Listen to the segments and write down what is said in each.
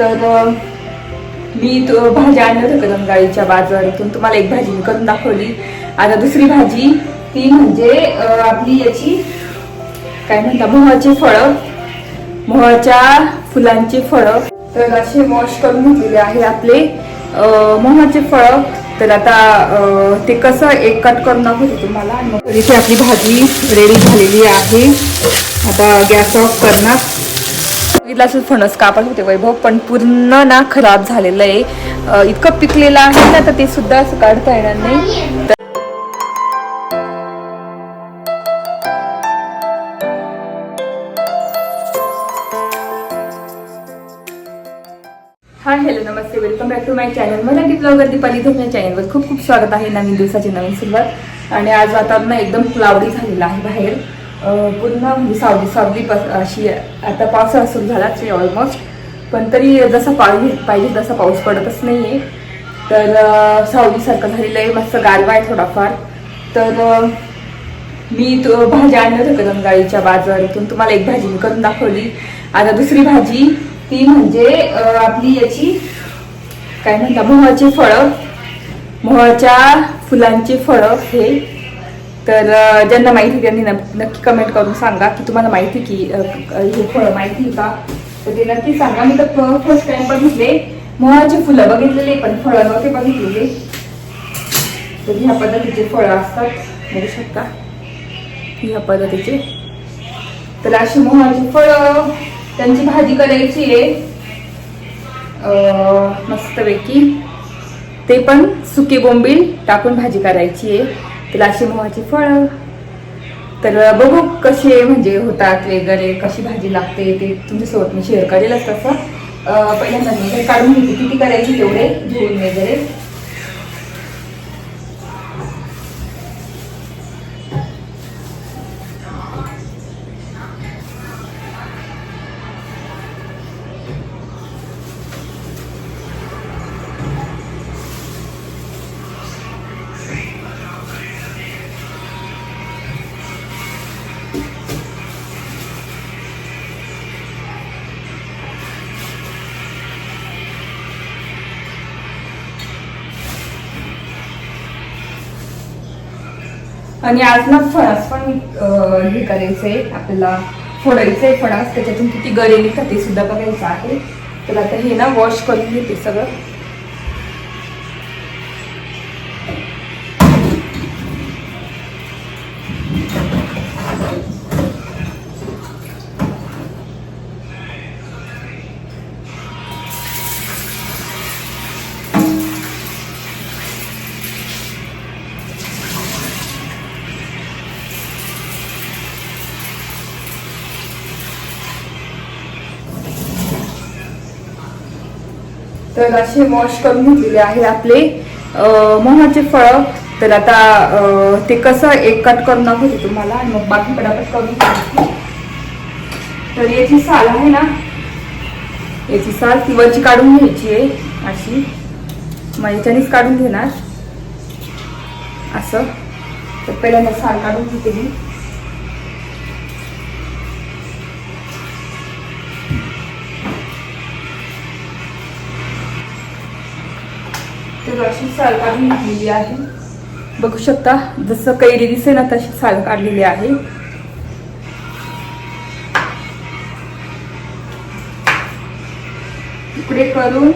तर मी तो भाजी आणलं होतं कदम बाजारातून. तुम्हाला एक भाजी मी करून दाखवली. आता दुसरी भाजी ती म्हणजे आपली याची काय म्हणता मोहाची फळं. मोहाच्या फुलांची फळं. तर असे वॉश करून घेतलेले आहे आपले. मोहाचे फळं. तर आता ते कसं एक कट करून दाखवते तुम्हाला. मग इथे आपली भाजी रेडी झालेली आहे. आता गॅस ऑफ करणार. बघितलं असेल फणस कापत होते वैभव पण पूर्ण ना खराब झालेलं आहे. इतकं पिकलेलं आहे ना तर ते सुद्धा असं काढता येणार नाही. तर hi hello Namaste. Welcome back to my channel Marathi blogger Deepali Dhom चॅनलवर खूप खूप स्वागत आहे नवीन दिवसाची नवीन सुरुवात. आणि आज वातावरण एकदम क्लाउडी झालेलं आहे बाहेर. पुन्हा पूर्ण म्हणजे सावली सावली पस- अशी आता पावसाळा सुरू झालाच आहे ऑलमोस्ट पण तरी जसा पाऊस पाहिजे तसा पाऊस पडतच नाही आहे तर सावलीसारखं झालेलं आहे मस्त गारवा आहे थोडाफार. तर मी तो भाज्या आणल्या होत्या कदमगाळीच्या बाजारातून. तुम्हाला एक भाजी मी करून दाखवली. आता दुसरी भाजी ती म्हणजे आपली याची काय म्हणता मोहाचे फळं. मोहाच्या फुलांची फळं हे तर ज्यांना माहिती त्यांनी नक्की कमेंट करून सांगा की तुम्हाला माहिती की हे फळं माहिती आहे का? तर ते नक्की सांगा. मी तर फर्स्ट टाइम बघितले. मोहाची फुलं बघितलेले पण फळं नव्हते बघितलेले. तर ह्या पद्धतीचे फळं असतात. बघू शकता. ह्या पद्धतीचे. तर अशी मोहाची फळं त्यांची भाजी करायची आहे. मस्तपैकी. ते पण सुके बोंबील टाकून भाजी करायची आहे. तिला अशी मोहाची फळं. तर बघू कसे म्हणजे होतात वगैरे कशी भाजी लागते ते तुमच्यासोबत मी शेअर करेलच तसं. पहिल्यांदा मी काढून घेते. किती करायची तेवढे धुवून वगैरे. आणि आज ना फणस पण हे करायचंय आपल्याला फोडायचंय फणस त्याच्यातून किती गरेली खाते सुद्धा बघायचं आहे. तर आता हे ना वॉश करून घेते सगळं. तर असे वॉश करून घेतलेले आहे आपले. मोहाचे फळं. तर आता ते कसं एक कट करून दाखवते तुम्हाला आणि मग बाकी पटापट करून तर याची साल आहे ना याची साल ती वरची काढून घ्यायची आहे अशी. मग याच्यानेच काढून घेणार. असं. तर पहिल्यांदा साल काढून घेते मी. तर अशी साल काढून घेतलेली आहे. बघू शकता जसं कैरी दिसे ना तशी साल काढलेली आहे. इकडे करून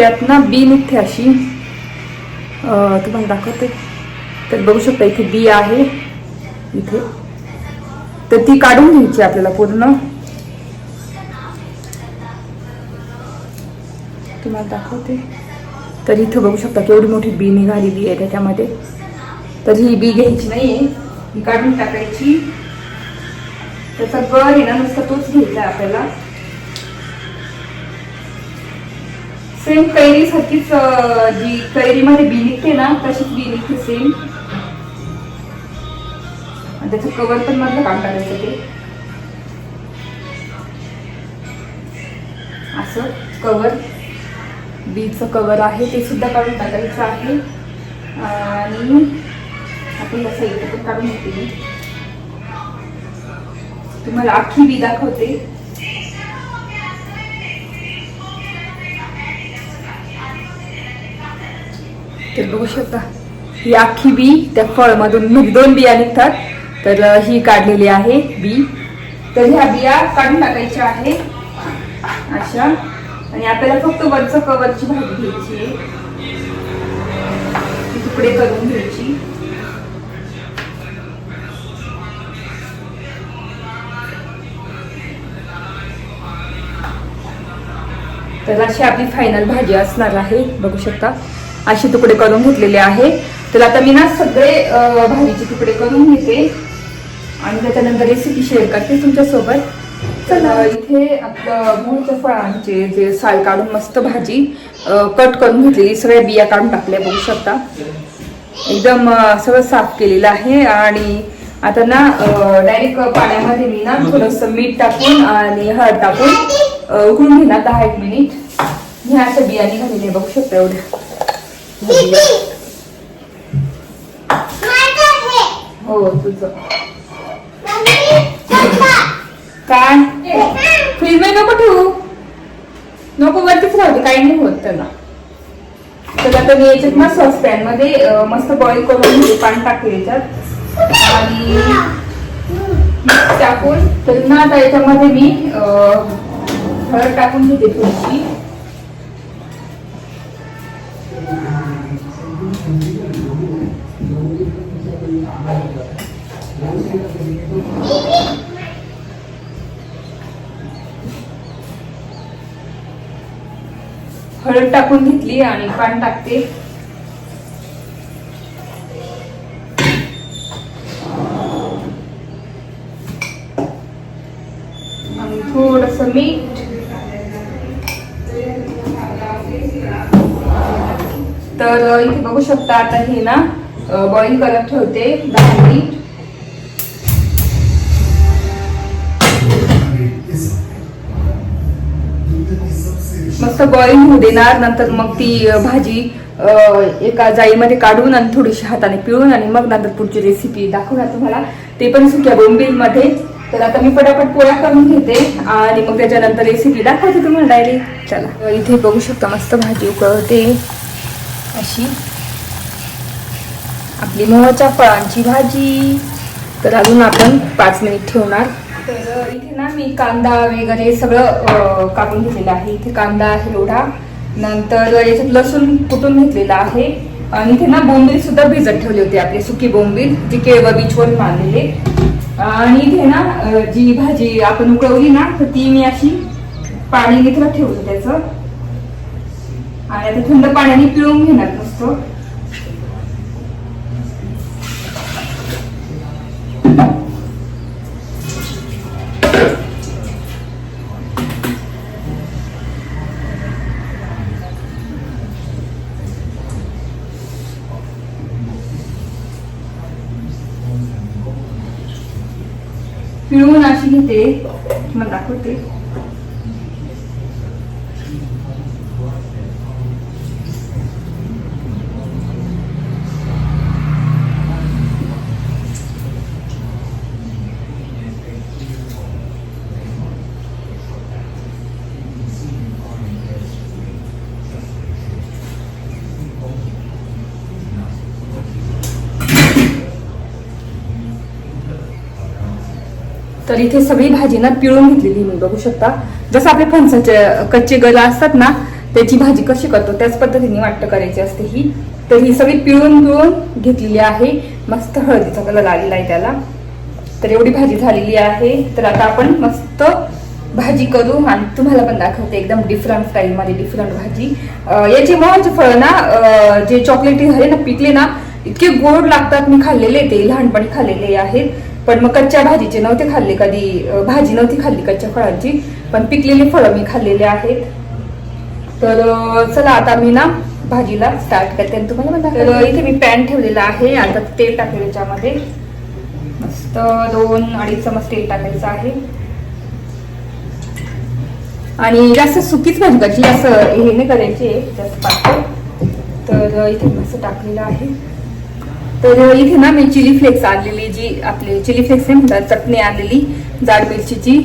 त्यात ना बी निघते अशी. तुम्हाला दाखवते. तर बघू शकता इथे बी आहे. इथे. तर ती काढून घ्यायची आपल्याला पूर्ण. तुम्हाला दाखवते. तर इथं बघू शकता केवढी मोठी बी निघालेली आहे त्याच्यामध्ये. तर ही बी घ्यायची नाहीये. ही काढून टाकायची. त्याचा गर आहे ना नुसता तोच घ्यायचा आहे आपल्याला. सेम कैरी सारखीच जी कैरीमध्ये बी निघते ना तशीच बी निघते सेम त्याचं कवर पण मधलं काम करायचं ते. असं कवर बीचं कवर आहे ते सुद्धा काढून टाकायचं आहे. आणि आपण कसं इथे पण काढून घेते मी तुम्हाला अख्खी बी दाखवते. तर बघू शकता. ही अख्खी बी त्या फळमधून दोन बिया निघतात. तर ही काढलेली आहे बी. तर ह्या बिया काढून टाकायच्या आहे. अशा आणि आपल्याला फक्त वरचं कवरची भाजी घ्यायची आहे. तुकडे करून घ्यायची. तर अशी आपली फायनल भाजी असणार आहे. बघू शकता. असे तुकडे करून घेतलेले आहे. तर आता मी ना सगळे भाजीचे तुकडे करून घेते. आणि त्याच्यानंतर रेसिपी शेअर करते तुमच्यासोबत. चला इथे आपलं मूळच्या फळांचे जे साल काढून मस्त भाजी कट करून घेतलेली सगळ्या बिया काढून टाकल्या बघू शकता. एकदम सगळं साफ केलेलं आहे. आणि आता ना डायरेक्ट पाण्यामध्ये मी ना थोडस मीठ टाकून आणि हळद टाकून उकळून घेणार दहा एक मिनिट ह्या अशा बिया निघालेल्या आहे, बघू शकता एवढ्या हो तुझ. काय? फ्रीजमध्ये नको ठेवू. नको वरतीच राहते काही नाही होत त्याला. तर आता मी याच्यात ना सॉसपॅनमध्ये मस्त बॉईल करून घेऊ पाणी टाकू याच्यात. आणि टाकून. तर ना आता याच्यामध्ये मी हळद टाकून घेते थोडीशी. हळद टाकून घेतली आणि पाणी टाकते. आणि थोडस मीठ. तर इथे बघू शकता आता हे ना बॉईल करत ठेवते दहा मिनिट. मस्त बॉईल होऊ देणार नंतर मग ती भाजी एका जाळीमध्ये काढून आणि थोडीशी हाताने पिळून आणि मग नंतर पुढची रेसिपी दाखवणार तुम्हाला. ते पण सुक्या बोंबील मध्ये तर आता मी पटापट पोळ्या करून घेते आणि मग त्याच्यानंतर रेसिपी दाखवते तुम्हाला डायरेक्ट चला. इथे बघू शकता मस्त भाजी उकळते. अशी. आपली मोहच्या फळांची भाजी. तर अजून आपण पाच मिनिट ठेवणार. तर इथे ना मी कांदा वगैरे सगळं कापून घेतलेलं आहे. इथे कांदा आहे एवढा नंतर याच्यात लसूण कुटून घेतलेला आहे. आणि इथे ना बोंबील सुद्धा भिजत ठेवले होते आपले सुकी बोंबील जे केळवा बीचवर आणलेले आणि इथे ना जी भाजी आपण उकळवली ना तर ती मी अशी पाणी इथं ठेवलं त्याचं. आणि आता थंड पाण्याने पिळून घेणार नसतो. पिळून अशी घेते मग दाखवते. तर इथे सगळी भाजी ना पिळून घेतलेली मी बघू शकता. जसं आपले फणसाचे कच्चे गला असतात ना त्याची भाजी कशी करतो त्याच पद्धतीने वाटतं करायची असते ही. तर ही सगळी पिळून पिळून घेतलेली आहे. मस्त हळदीचा कलर आलेला आहे त्याला. तर एवढी भाजी झालेली आहे. तर आता आपण मस्त भाजी करू आणि तुम्हाला पण दाखवते एकदम डिफरंट स्टाईल मध्ये डिफरंट भाजी. अं, याची मोहाचे फळ ना जे चॉकलेटी झाले ना पिकले ना इतके गोड लागतात. मी खाल्लेले ते लहानपणी खाल्लेले आहेत. पण मग कच्च्या भाजीचे नव्हते खाल्ले कधी भाजी नव्हती खाल्ली कच्च्या फळांची पण पिकलेली फळं मी खाल्लेले आहेत. तर चला आता मी ना भाजीला स्टार्ट करते. आणि तुम्हाला. तर इथे मी पॅन ठेवलेला आहे. आता तेल टाकले त्याच्यामध्ये मस्त दोन अडीच चमच तेल टाकायचं आहे. आणि जास्त सुकीच भाजी करायची जास्त हे नाही करायची आहे, जास्त पातळ. तर इथे मस्त टाकलेलं आहे. तर इथे ना मी चिली फ्लेक्स आणलेली जी आपली चिली फ्लेक्स आहे म्हणतात चटणी आणलेली जाड मिरचीची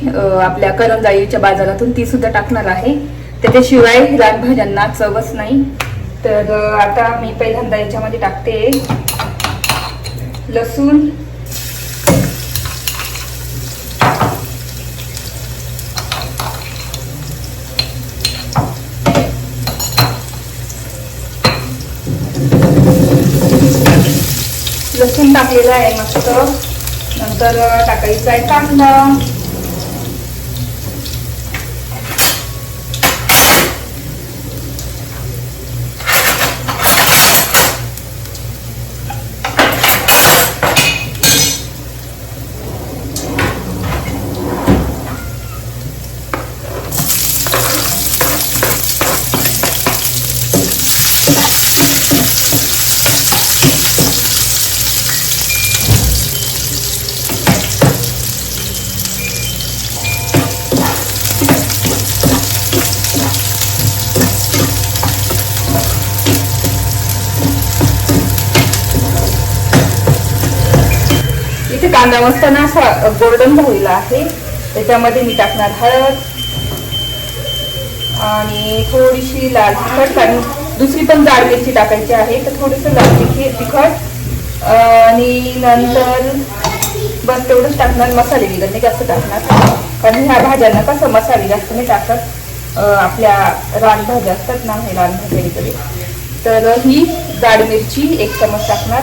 आपल्या करंजाईच्या बाजारातून ती सुद्धा टाकणार आहे. त्याच्याशिवाय रानभाज्यांना चवच नाही. तर आता मी पहिल्यांदा याच्यामध्ये टाकते. लसूण लसूण आहे मस्त. नंतर टाकायचा आहे कांदा. कांदा मस्ताना असा गोल्डन झालेला आहे. त्याच्यामध्ये मी टाकणार हळद. आणि थोडीशी लाल तिखट आणि दुसरी पण जाड मिरची टाकायची आहे. तर थोडीशी लाल तिखी तिखट. आणि नंतर बस तेवढंच टाकणार मसाले वगैरे नाही जास्त टाकणार. कारण ह्या भाज्यांना कसं मसाले जास्त नाही टाकत. आपल्या रानभाज्या असतात ना हे रानभाज्या वगैरे. तर ही जाड मिरची एक चमच टाकणार.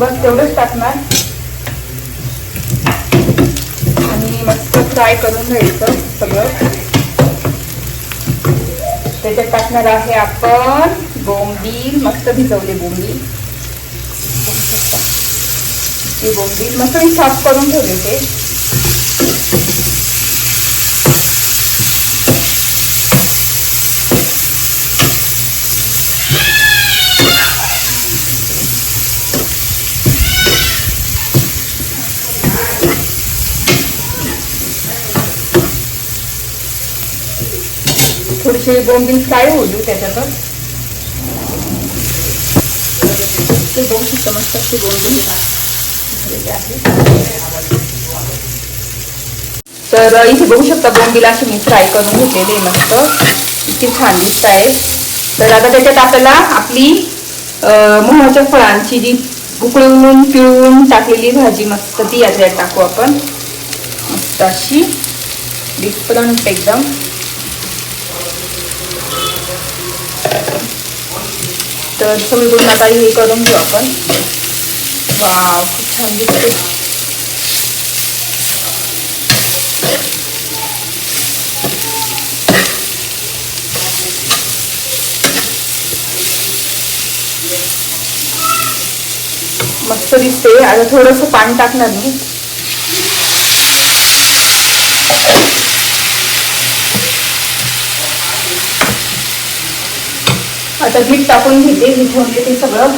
बस तेवढंच टाकणार. आणि मस्त फ्राय करून घ्यायचं सगळं. त्याच्यात टाकणार आहे आपण बोंबील मस्त भिजवले बोंबील. बघू बोंबील मस्त मी साफ करून ठेवले ते थोडीशी बोंबील फ्राय होईल त्याच्यातच? ते बघू शकतो मस्त अशी बोंबील तर इथे बघू शकता बोंबील अशी मी फ्राय करून घेतलेली मस्त. इतकी छान दिसत आहे. तर आता त्याच्यात आपल्याला आपली अं, फळांची जी उकळून पिळून टाकलेली भाजी मस्त ती याच्यात टाकू आपण. मस्त अशी. डिफरंट एकदम. तर सगळीकडून आता हे करून घेऊ आपण. वाव खूप छान दिसते मस्त दिसते आता थोडस पाणी टाकणार मी. आता मीठ टाकून घेते मी ठेवून देते सगळं.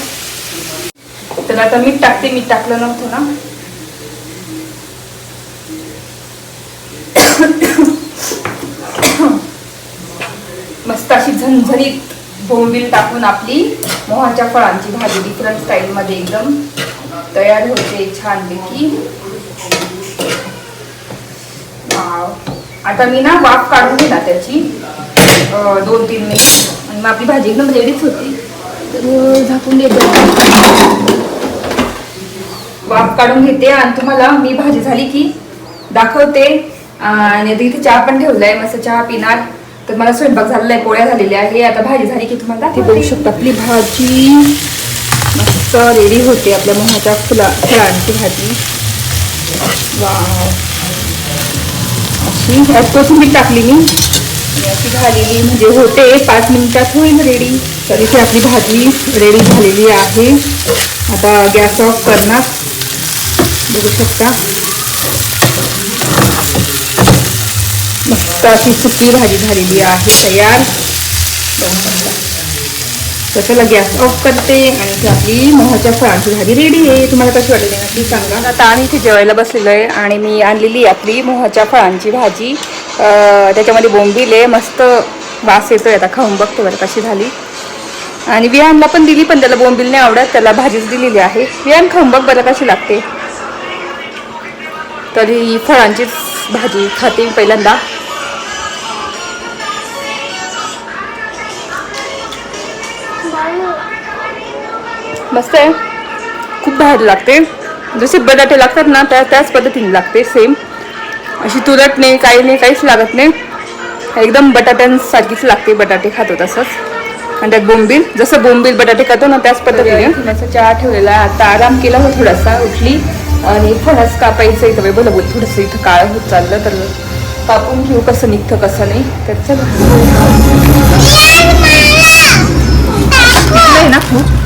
तर आता मीठ टाकते मीठ टाकलं नव्हतं ना मस्त अशी झणझणीत बोंबील टाकून आपली मोहाच्या फळांची भाजी डिफरंट स्टाईलमध्ये एकदम तयार होते छानपैकी. आता मी ना वाफ काढून घेणार त्याची. दोन तीन मिनिट मग आपली भाजी एकदम रेडीच होती. तर झाकून देतो. वाफ काढून घेते आणि तुम्हाला मी भाजी झाली की दाखवते. आणि आता इथे चहा पण ठेवलाय मस्त चहा पिणार. तर मला स्वयंपाक झालेला आहे पोळ्या झालेल्या आहे. आता भाजी झाली की तुम्हाला दाखवते बघू शकता आपली भाजी मस्त रेडी होते आपल्या मोहाच्या फुला फळांची भाजी. वाव. अशी ह्यात कोथिंबीर टाकली मी. अशी झालेली म्हणजे होते. पाच मिनिटात होईल रेडी तर इथे आपली भाजी रेडी झालेली आहे. आता गॅस ऑफ करणार. बघू शकता. मस्त अशी सुकी भाजी झालेली आहे तयार. बघू तर चला गॅस ऑफ करते आणि इथे आपली मोहाच्या फळांची भाजी रेडी आहे. तुम्हाला कशी वाटली नक्की सांगा. आता आम्ही इथे जेवायला बसलेलो आहे आणि मी आणलेली आहे आपली मोहाच्या फळांची भाजी. त्याच्यामध्ये बोंबील आहे मस्त वास येतोय आता खाऊन बघतो बरं कशी झाली. आणि विहानला पण दिली पण त्याला बोंबील नाही आवडत त्याला भाजीच दिलेली आहे. विहान खाऊन बघ बरं कशी लागते. तरी फळांचीच भाजी खाते पहिल्यांदा. मस्त आहे. खूप भारी लागते. जसे बटाटे लागतात ना त्या त्याच पद्धतीने लागते सेम अशी तुरट नाही काही नाही काहीच लागत नाही. एकदम बटाट्यांसारखीच लागते बटाटे खातो तसंच. आणि त्यात बोंबील जसं बोंबील बटाटे खातो ना त्याच पद्धतीने. थोडासा चहा ठेवलेला आता आराम केला हो थोडासा उठली. आणि फणस कापायचं इथं वेळ बोल थोडंसं इथं काळं होत चाललं तर कापून घेऊ कसं निघतं कसं नाही. तर चला. ना खूप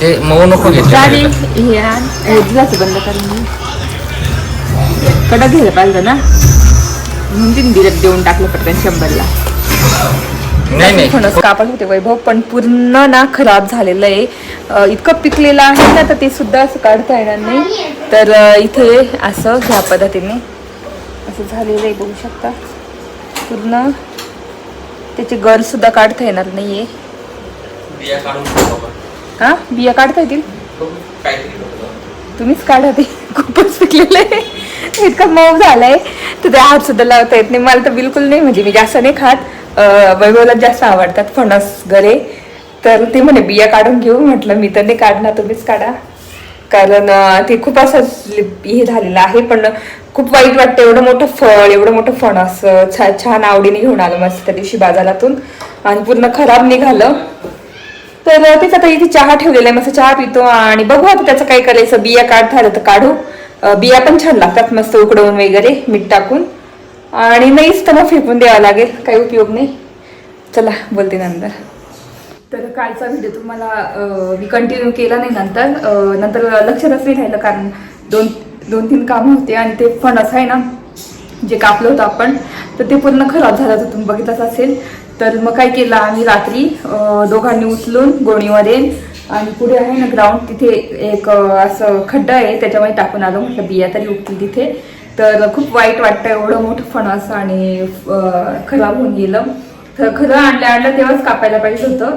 ते मऊ नको बंद करून. कडक घ्यायला पाहिजे ना म्हणून तिने दिलं देऊन टाकलं पटकन शंभरला नाही नाही फणस कापत होते वैभव पण पूर्ण ना खराब झालेलं आहे इतकं पिकलेलं आहे ना तर ते सुद्धा असं काढता येणार नाही तर इथे असं ह्या पद्धतीने असं झालेलं आहे बघू शकता पूर्ण त्याचे गर सुद्धा काढता येणार नाहीये. बिया काढून ठेव बाबा. हा? बिया काढता येतील? बघू, काहीतरी बघू. तुम्हीच काढा ते. खूपच पिकलेलं आहे. इतकं मऊ झालंय. तर ते हात सुद्धा लावता येत नाही. मला तर बिलकुल नाही. म्हणजे मी जास्त नाही खात. अं, वैभवला जास्त आवडतात फणस गरे. तर ते म्हणे बिया काढून घेऊ. म्हटलं मी तर नाही काढणार. तुम्हीच काढा. कारण ते खूप असं हे झालेलं आहे पण खूप वाईट वाटतं. एवढं मोठं फळ एवढं मोठं फणस छा छान आवडीने घेऊन आलं मस्त त्या दिवशी बाजारातून. आणि पूर्ण खराब निघालं. तर तेच आता इथे चहा ठेवलेला आहे मस्त चहा पितो आणि बघू आता त्याचं काय करायचं. बिया काढ झालं तर काढू. बिया पण छान लागतात मस्त उकडवून वगैरे मीठ टाकून. आणि नाहीच तर मग फेकून द्यावं लागेल काही उपयोग नाही. चला बोलते नंतर. तर कालचा व्हिडिओ तुम्हाला मी कंटिन्यू केला नाही नंतर. नंतर लक्षातच नाही राहिलं कारण दोन दोन तीन कामं होते आणि ते फणस आहे ना जे कापलं होतं आपण तर ते पूर्ण खराब झालं होतं. तुम्ही बघितलंच असेल. तर मग काय केलं आम्ही रात्री दोघांनी उचलून गोणीमध्ये आणि पुढे आहे ना ग्राउंड तिथे एक असं खड्डा आहे त्याच्यामध्ये टाकून आलो. म्हटलं बिया तरी उठतील तिथे. तर खूप वाईट वाटतं एवढं मोठं फणस आणि खराब होऊन गेलं. तर खरं आणलं आणलं तेव्हाच कापायला पाहिजे होतं.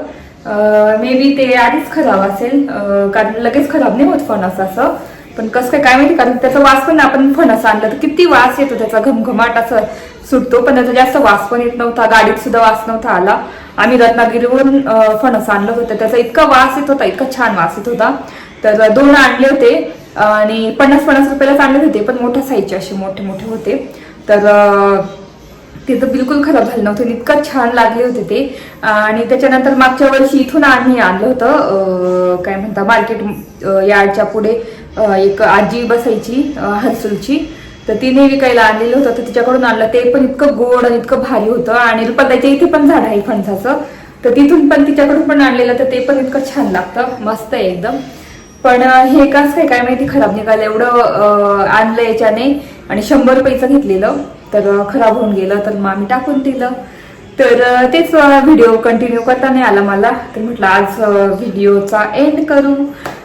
मे बी ते आधीच खराब असेल. कारण लगेच खराब नाही होत फणस असं. पण कसं काय काय माहिती कारण त्याचा वास पण आपण फणस आणलं तर किती वास येतो त्याचा. घमघमाट असं सुटतो पण त्याचा जास्त वास पण येत नव्हता. गाडीत सुद्धा वास नव्हता आला. आम्ही रत्नागिरीवरून फणस आणलं होतं. त्याचा इतका वास येत होता इतका छान वास येत होता. तर दोन आणले होते आणि पन्नास पन्नास रुपयालाच आणले होते पण मोठ्या साईजचे असे मोठे मोठे होते. तर ते तर बिलकुल खराब झालं नव्हतं. इतकं छान लागले होते ते. आणि त्याच्यानंतर मागच्या वर्षी इथून आम्ही आणलं होतं काय म्हणता मार्केट यार्डच्या पुढे एक आजी बसायची हर्सुलची तर तिने विकायला आणलेलं होतं. तर तिच्याकडून आणलं. ते पण इतकं गोड आणि इतकं भारी होतं. आणि रुपाताईच्या इथे पण झाड आहे फणसाचं. तर तिथून पण तिच्याकडून पण आणलेलं. तर ते पण इतकं छान लागतं. मस्त आहे एकदम. पण हे कसं काय काय माहिती खराब निघालं. एवढं आणलं याच्याने. आणि शंभर रुपयेचं घेतलेलं. तर खराब होऊन गेलं तर मग आम्ही टाकून दिलं. तर तेच व्हिडिओ कंटिन्यू करता नाही आला मला. तर म्हटलं आज व्हिडिओचा एंड करू.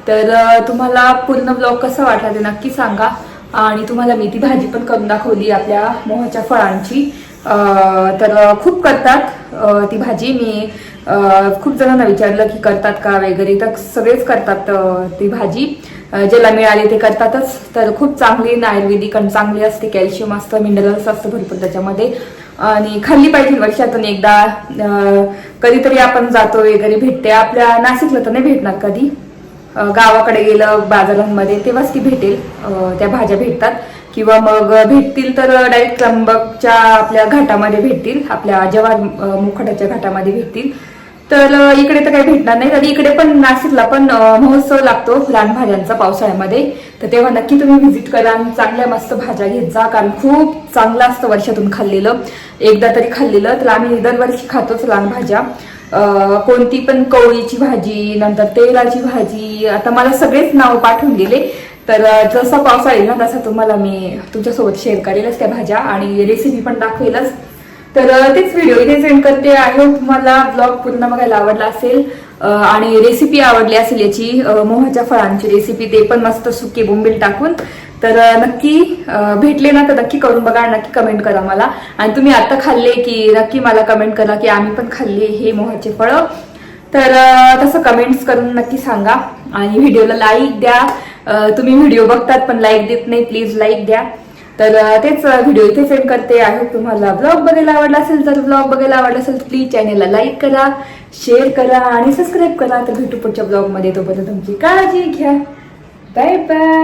तर तुम्हाला पूर्ण ब्लॉग कसा वाटला ते नक्की सांगा. आणि तुम्हाला मी ती भाजी पण करून दाखवली आपल्या मोहाच्या फळांची. तर खूप करतात ती भाजी. मी खूप जणांना विचारलं की करतात का वगैरे तर सगळेच करतात ती भाजी. ज्याला मिळाली ते करतातच. तर खूप चांगली आयुर्वेदिक आणि चांगली असते कॅल्शियम असतं मिनरल्स असतं भरपूर त्याच्यामध्ये. आणि खाल्ली पाहिजे वर्षातून एकदा. कधीतरी आपण जातो वगैरे भेटते. आपल्या नाशिकला तर नाही भेटणार कधी. गावाकडे गेलं बाजारांमध्ये तेव्हाच ती भेटेल. त्या भाज्या भेटतात. किंवा मग भेटतील तर डायरेक्ट त्र्यंबकच्या आपल्या घाटामध्ये भेटतील. आपल्या जवार मुखटाच्या घाटामध्ये भेटतील. तर इकडे तर काही भेटणार नाही. तर इकडे पण नाशिकला पण महोत्सव लागतो लहान भाज्यांचा पावसाळ्यामध्ये. तर तेव्हा नक्की तुम्ही व्हिजिट करा आणि चांगल्या मस्त भाज्या घेत जा कारण खूप चांगलं असतं वर्षातून खाल्लेलं. एकदा तरी खाल्लेलं. तर आम्ही दरवर्षी खातोच लहान भाज्या. कोणती पण कवळीची भाजी नंतर तेलाची भाजी आता मला सगळेच नाव पाठवून गेले. तर जसा पावसाळा येईल ना तसा तुम्हाला मी तुमच्यासोबत शेअर करेलच त्या भाज्या आणि रेसिपी पण दाखवेलच. तर तेच व्हिडिओ इथे सेंड करते. आय होप तुम्हाला ब्लॉग पूर्ण बघायला आवडला असेल. आणि रेसिपी आवडली असेल याची मोहाच्या फळांची रेसिपी ते पण मस्त सुके बोंबील टाकून. तर नक्की भेटले ना तर नक्की करून बघा नक्की कमेंट करा मला. आणि तुम्ही आता खाल्ले की नक्की मला कमेंट करा की आम्ही पण खाल्ले हे मोहाचे फळं. तर तसं कमेंट्स करून नक्की सांगा. आणि व्हिडिओला लाईक द्या. तुम्ही व्हिडिओ बघतात पण लाईक देत नाही प्लीज लाईक द्या. तर तेच व्हिडिओ इथे सेंड करते. आय होप तुम्हाला ब्लॉग बघायला आवडला असेल तर ब्लॉग बघायला आवडला असेल तर प्लीज चॅनेलला लाईक करा शेअर करा आणि सबस्क्राईब करा. तर भेटू पुढच्या ब्लॉगमध्ये तोपर्यंत तुमची काळजी घ्या. Bye bye